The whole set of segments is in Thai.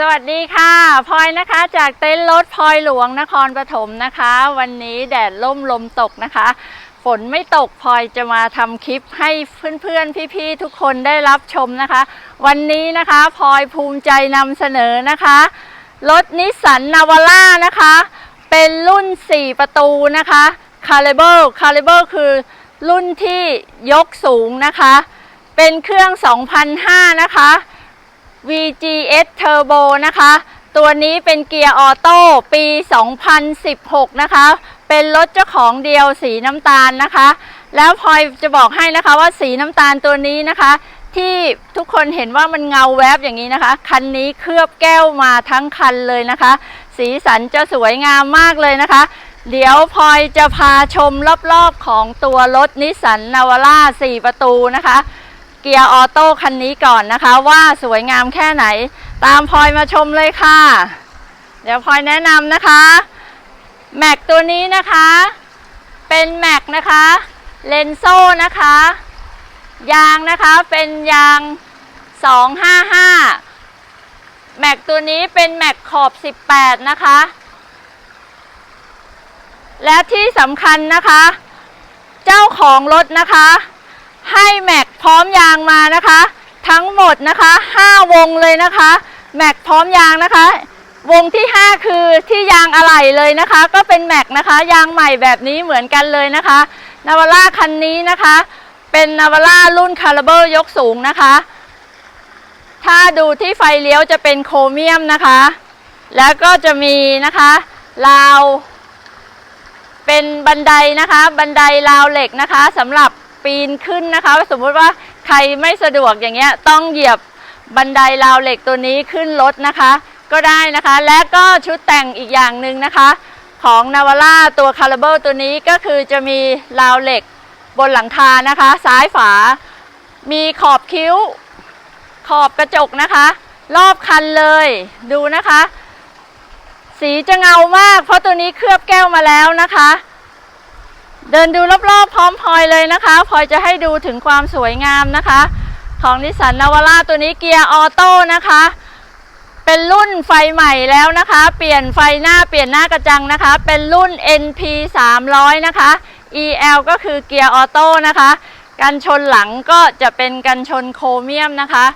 สวัสดีค่ะพลอยนะคะจากเต็นท์รถพลอยหลวงนครปฐมนะคะ วันนี้แดดล่มลมตกนะคะ ฝนไม่ตกพลอยจะมาทำคลิปให้เพื่อนๆ พี่ๆ ทุกคนได้รับชมนะคะ วันนี้นะคะพลอยภูมิใจนำเสนอนะคะ รถนิสสันนาวาร่านะคะ เป็นรุ่น 4 ประตูนะคะคา l เบ r คา l เบ r คือรุ่นที่ยกสูงนะคะ เป็นเครื่อง 2005 นะคะ VGS Turbo นะคะ ตัวนี้เป็นเกียร์ออโต้ปี 2016 นะคะ เป็นรถเจ้าของเดียวสีน้ำตาลนะคะ แล้วพลอยจะบอกให้นะคะว่าสีน้ำตาลตัวนี้นะคะ ที่ทุกคนเห็นว่ามันเงาแวบอย่างนี้นะคะ คันนี้เคลือบแก้วมาทั้งคันเลยนะคะ สีสันจะสวยงามมากเลยนะคะเดี๋ยวพลอยจะพาชมรอบๆของตัวรถนิสสันนาวาร่า4 ประตูนะคะ เกียร์ออโต้คันนี้ก่อนนะคะ ว่าสวยงามแค่ไหน ตามพลอยมาชมเลยค่ะ เดี๋ยวพลอยแนะนำนะคะแม็กตัวนี้นะคะ เป็นแม็กนะคะเลนโซ่นะคะ ยางนะคะเป็นยาง 255 แม็กตัวนี้เป็นแม็กขอบ 18 นะคะ และที่สำคัญนะคะ เจ้าของรถนะคะ ให้แม็กพร้อมยางมานะคะ ทั้งหมดนะคะ 5 วงเลยนะคะ แม็กพร้อมยางนะคะ วงที่ 5 คือที่ยางอะไหล่เลยนะคะ ก็เป็นแม็กนะคะ ยางใหม่แบบนี้เหมือนกันเลยนะคะนาวาร่าคันนี้นะคะ เป็นนาวาร่ารุ่นคาร์เบอร์ยกสูงนะคะ ถ้าดูที่ไฟเลี้ยวจะเป็นโครเมียมนะคะ แล้วก็จะมีนะคะราวเป็นบันไดนะคะ บันไดราวเหล็กนะคะสำหรับ ปีนขึ้นนะคะ สมมุติว่าใครไม่สะดวกอย่างเงี้ยต้องเหยียบบันไดราวเหล็กตัวนี้ขึ้นรถนะคะ ก็ได้นะคะ และก็ชุดแต่งอีกอย่างหนึ่งนะคะ ของนาวาร่าตัวคาร์เบ r ตัวนี้ก็คือจะมีราวเหล็กบนหลังคานะคะ ซ้ายฝา มีขอบคิ้ว ขอบกระจกนะคะ รอบคันเลยดูนะคะ สีจะเงามาก เพราะตัวนี้เคลือบแก้วมาแล้วนะคะ เดินดูรอบๆพร้อมพลอยเลยนะคะพลอยจะให้ดูถึงความสวยงามนะคะ ของนิสสันนาวาร่าตัวนี้เกียร์ออโต้นะคะ เป็นรุ่นไฟใหม่แล้วนะคะ เปลี่ยนไฟหน้าเปลี่ยนหน้ากระจังนะคะ เป็นรุ่น NP 300นะคะ EL ก็คือเกียร์ออโต้นะคะกันชนหลังก็จะเป็นกันชนโครเมียมนะคะ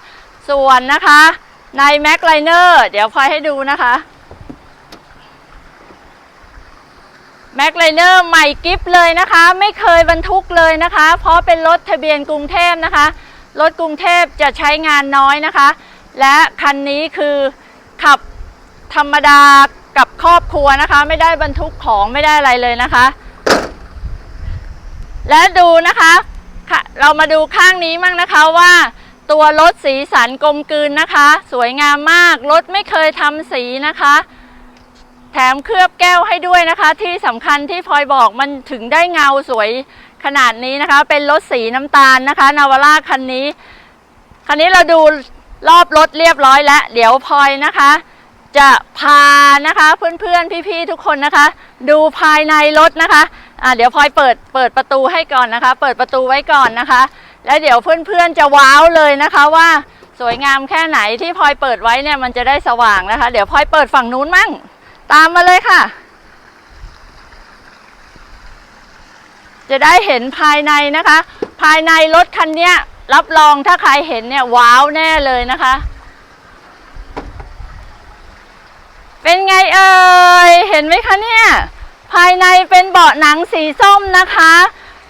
ส่วนนะคะในแม็กไลเนอร์เดี๋ยวพลอยให้ดูนะคะ แม็กไลเนอร์ใหม่กิฟเลยนะคะ ไม่เคยบรรทุกเลยนะคะ เพราะเป็นรถทะเบียนกรุงเทพนะคะ รถกรุงเทพจะใช้งานน้อยนะคะ และคันนี้คือขับธรรมดากับครอบครัวนะคะ ไม่ได้บรรทุกของไม่ได้อะไรเลยนะคะ และดูนะคะค่ะเรามาดูข้างนี้มั่งนะคะว่าตัวรถสีสันกลมกลืนนะคะ สวยงามมากรถไม่เคยทำสีนะคะ แถมเคลือบแก้วให้ด้วยนะคะ ที่สำคัญที่พลอยบอกมันถึงได้เงาสวยขนาดนี้นะคะ เป็นรถสีน้ำตาลนะคะ นาวาร่าคันนี้ คันนี้เราดูรอบรถเรียบร้อยแล้ว เดี๋ยวพลอยนะคะ จะพานะคะเพื่อนๆพี่ๆทุกคนนะคะ ดูภายในรถนะคะอ่าเดี๋ยวพลอยเปิดเปิดประตูให้ก่อนนะคะ เปิดประตูไว้ก่อนนะคะ แล้วเดี๋ยวเพื่อนๆจะว้าวเลยนะคะว่าสวยงามแค่ไหนที่พลอยเปิดไว้เนี่ยมันจะได้สว่างนะคะ เดี๋ยวพลอยเปิดฝั่งนู้นมั่ง ตามมาเลยค่ะ จะได้เห็นภายในนะคะ ภายในรถคันนี้รับรองถ้าใครเห็นเนี่ยว้าวแน่เลยนะคะ เป็นไงเอ่ยเห็นไหมคะเนี่ยภายในเป็นเบาะหนังสีส้มนะคะ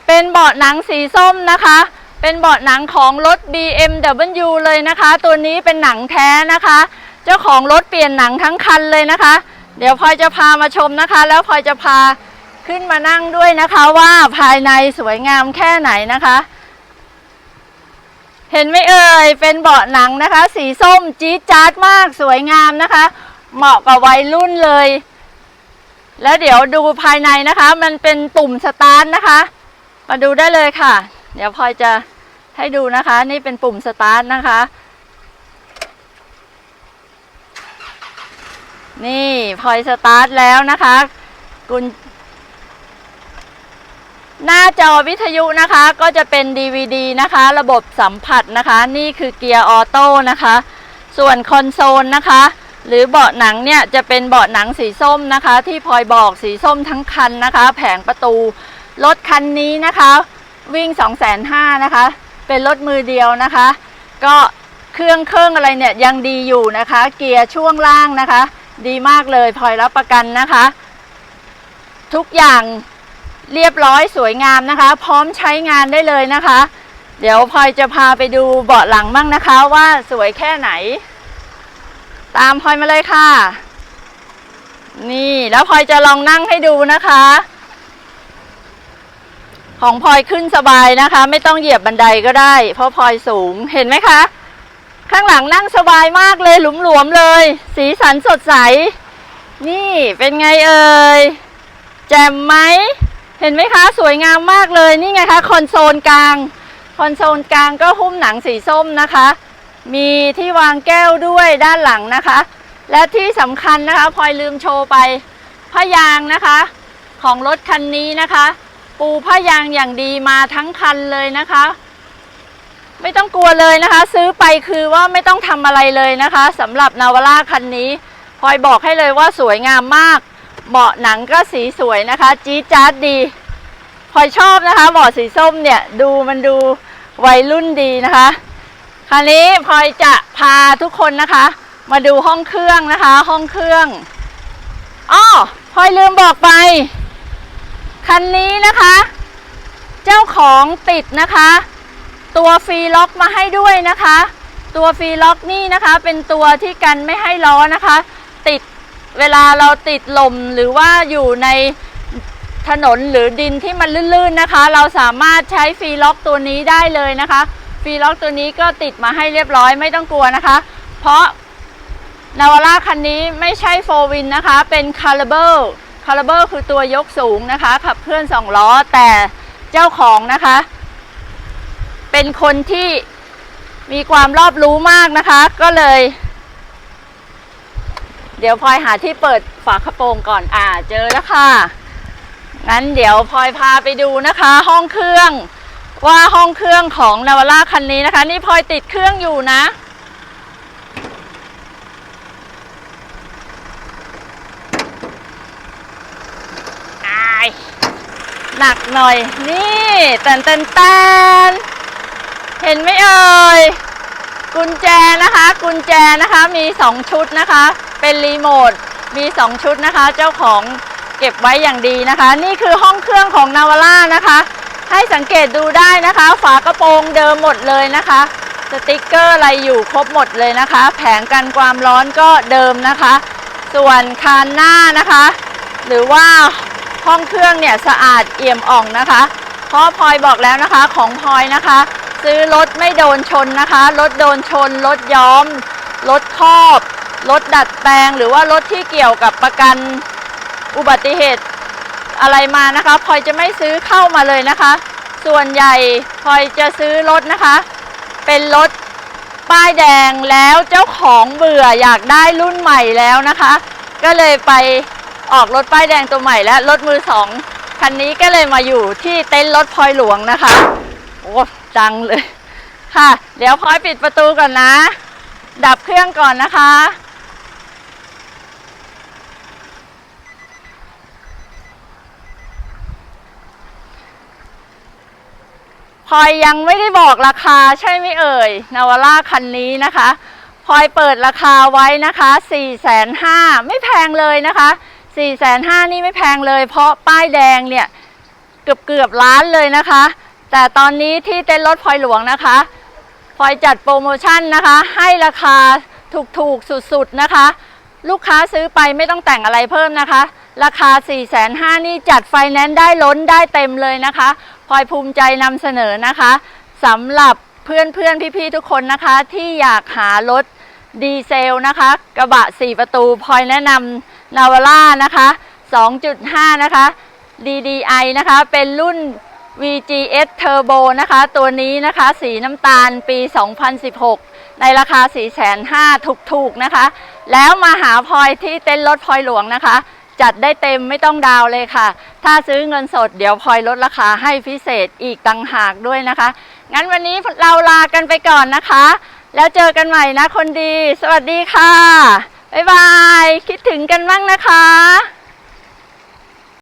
เป็นเบาะหนังสีส้มนะคะ เป็นเบาะหนังของรถ BMW เลยนะคะ ตัวนี้เป็นหนังแท้นะคะ เจ้าของรถเปลี่ยนหนังทั้งคันเลยนะคะ เดี๋ยวพลอยจะพามาชมนะคะ แล้วพลอยจะพาขึ้นมานั่งด้วยนะคะว่าภายในสวยงามแค่ไหนนะคะ เห็นไหมเอ่ยเป็นเบาะหนังนะคะ สีส้มจี๊ดจ๊าดมากสวยงามนะคะ เหมาะกับวัยรุ่นเลย แล้วเดี๋ยวดูภายในนะคะ มันเป็นปุ่มสตาร์ทนะคะ มาดูได้เลยค่ะ เดี๋ยวพลอยจะให้ดูนะคะ นี่เป็นปุ่มสตาร์ทนะคะ นี่พลอยสตาร์ทแล้วนะคะกุญหน้าจอวิทยุนะคะก็จะเป็น DVD นะคะ ระบบสัมผัสนะคะ นี่คือเกียร์ออโต้นะคะ ส่วนคอนโซลนะคะ หรือเบาะหนังเนี่ยจะเป็นเบาะหนังสีส้มนะคะ ที่พลอยบอกสีส้มทั้งคันนะคะ แผงประตู รถคันนี้นะคะ วิ่ง 2 5 0 0 0นะคะ เป็นรถมือเดียวนะคะ ก็เครื่องเครื่องอะไรเนี่ยยังดีอยู่นะคะ เกียร์ช่วงล่างนะคะ ดีมากเลยพลอยรับประกันนะคะ ทุกอย่างเรียบร้อยสวยงามนะคะ พร้อมใช้งานได้เลยนะคะ เดี๋ยวพลอยจะพาไปดูเบาะหลังบ้างนะคะว่าสวยแค่ไหน ตามพลอยมาเลยค่ะ นี่แล้วพลอยจะลองนั่งให้ดูนะคะ ของพลอยขึ้นสบายนะคะ ไม่ต้องเหยียบบันไดก็ได้ เพราะพลอยสูงเห็นไหมคะ ข้างหลังนั่งสบายมากเลยหลุมๆเลย สีสันสดใส นี่เป็นไงเอ่ยแจ่มไหมเห็นไหมคะ สวยงามมากเลยนี่ไงคะคอนโซลกลาง คอนโซลกลางก็หุ้มหนังสีส้มนะคะ มีที่วางแก้วด้วยด้านหลังนะคะ และที่สำคัญนะคะพลอยลืมโชว์ไปผ้ายางนะคะ ของรถคันนี้นะคะ ปูผ้ายางอย่างดีมาทั้งคันเลยนะคะ ไม่ต้องกลัวเลยนะคะ ซื้อไปคือว่าไม่ต้องทำอะไรเลยนะคะสำหรับนาวาร่าคันนี้พลอยบอกให้เลยว่าสวยงามมาก เบาะหนังก็สีสวยนะคะ จี๊ดจ๊าดดีพลอยชอบนะคะเบาะสีส้มเนี่ยดูมันดูวัยรุ่นดีนะคะ คราวนี้พลอยจะพาทุกคนนะคะ มาดูห้องเครื่องนะคะ ห้องเครื่องอ้อพลอยลืมบอกไป คันนี้นะคะ เจ้าของติดนะคะ ตัวฟรีล็อกมาให้ด้วยนะคะ ตัวฟรีล็อกนี่นะคะเป็นตัวที่กันไม่ให้ล้อนะคะ ติดเวลาเราติดลมหรือว่าอยู่ในถนนหรือดินที่มันลื่นๆนะคะ เราสามารถใช้ฟรีล็อกตัวนี้ได้เลยนะคะฟรีล็อกตัวนี้ก็ติดมาให้เรียบร้อยไม่ต้องกลัวนะคะ เพราะนาวาร่าคันนี้ไม่ใช่โฟวินนะคะ เป็นคาร์เบ r คาร์เบ r คือตัวยกสูงนะคะ ขับเคลื่อนสองล้อแต่เจ้าของนะคะ เป็นคนที่มีความรอบรู้มากนะคะ ก็เลย เดี๋ยวพลอยหาที่เปิดฝากระโปรงก่อนอ่าเจอแล้วค่ะ งั้นเดี๋ยวพลอยพาไปดูนะคะ ห้องเครื่องว่าห้องเครื่องของนาวาร่าคันนี้นะคะ นี่พลอยติดเครื่องอยู่นะอายหนักหน่อย นี่แตนแตนแตน เห็นไหมเอ่ย กุญแจนะคะ กุญแจนะคะมี 2 ชุดนะคะ เป็นรีโมท มี 2 ชุดนะคะ เจ้าของเก็บไว้อย่างดีนะคะ นี่คือห้องเครื่องของนาวาร่านะคะ ให้สังเกตดูได้นะคะ ฝากระโปรงเดิมหมดเลยนะคะ สติกเกอร์อะไรอยู่ครบหมดเลยนะคะ แผงกันความร้อนก็เดิมนะคะ ส่วนคานหน้านะคะ หรือว่าห้องเครื่องเนี่ยสะอาดเอี่ยมอ่องนะคะ เพราะพลอยบอกแล้วนะคะของพลอยนะคะ ซื้อรถไม่โดนชนนะคะ รถโดนชน รถย้อม รถครอบ รถดัดแปลง หรือว่ารถที่เกี่ยวกับประกันอุบัติเหตุอะไรมานะคะพลอยจะไม่ซื้อเข้ามาเลยนะคะ ส่วนใหญ่พลอยจะซื้อรถนะคะ เป็นรถป้ายแดงแล้วเจ้าของเบื่ออยากได้รุ่นใหม่แล้วนะคะ ก็เลยไปออกรถป้ายแดงตัวใหม่และรถมือสองคันนี้ก็เลยมาอยู่ที่เต็นท์รถพลอยหลวงนะคะโอ้ จังเลย ค่ะ เดี๋ยวพลอยปิดประตูก่อนนะ ดับเครื่องก่อนนะคะ พลอยยังไม่ได้บอกราคาใช่ไหมเอ่ย นาวาร่าคันนี้นะคะพลอยเปิดราคาไว้นะคะ4 5 0 0 0ไม่แพงเลยนะคะ4 5 0 0 0นี่ไม่แพงเลย เพราะป้ายแดงเนี่ยเกือบเกือบล้านเลยนะคะ แต่ตอนนี้ที่เต้นรถพลอยหลวงนะคะพลอยจัดโปรโมชั่นนะคะ ให้ราคาถูกๆ สุดๆ นะคะ ลูกค้าซื้อไปไม่ต้องแต่งอะไรเพิ่มนะคะ ราคา 4 5 0 0 0นี่จัดไฟแนนซ์ได้ล้นได้เต็มเลยนะคะพลอยภูมิใจนำเสนอนะคะสำหรับเพื่อนๆ พี่ๆ ทุกคนนะคะ ที่อยากหารถดีเซลนะคะ กระบะ 4 ประตูพลอยแนะนำนาวาร่านะคะ 2.5 นะคะ DDI นะคะ เป็นรุ่น VGS Turbo นะคะ ตัวนี้นะคะ สีน้ำตาลปี 2016 ในราคา 4,500ถูกๆนะคะ แล้วมาหาพลอยที่เต้นรถพลอยหลวงนะคะ จัดได้เต็มไม่ต้องดาวเลยค่ะ ถ้าซื้อเงินสดเดี๋ยวพลอยลดราคาให้พิเศษอีกต่างหากด้วยนะคะ งั้นวันนี้เราลากันไปก่อนนะคะ แล้วเจอกันใหม่นะคนดี สวัสดีค่ะ บ๊ายบาย คิดถึงกันบ้างนะคะ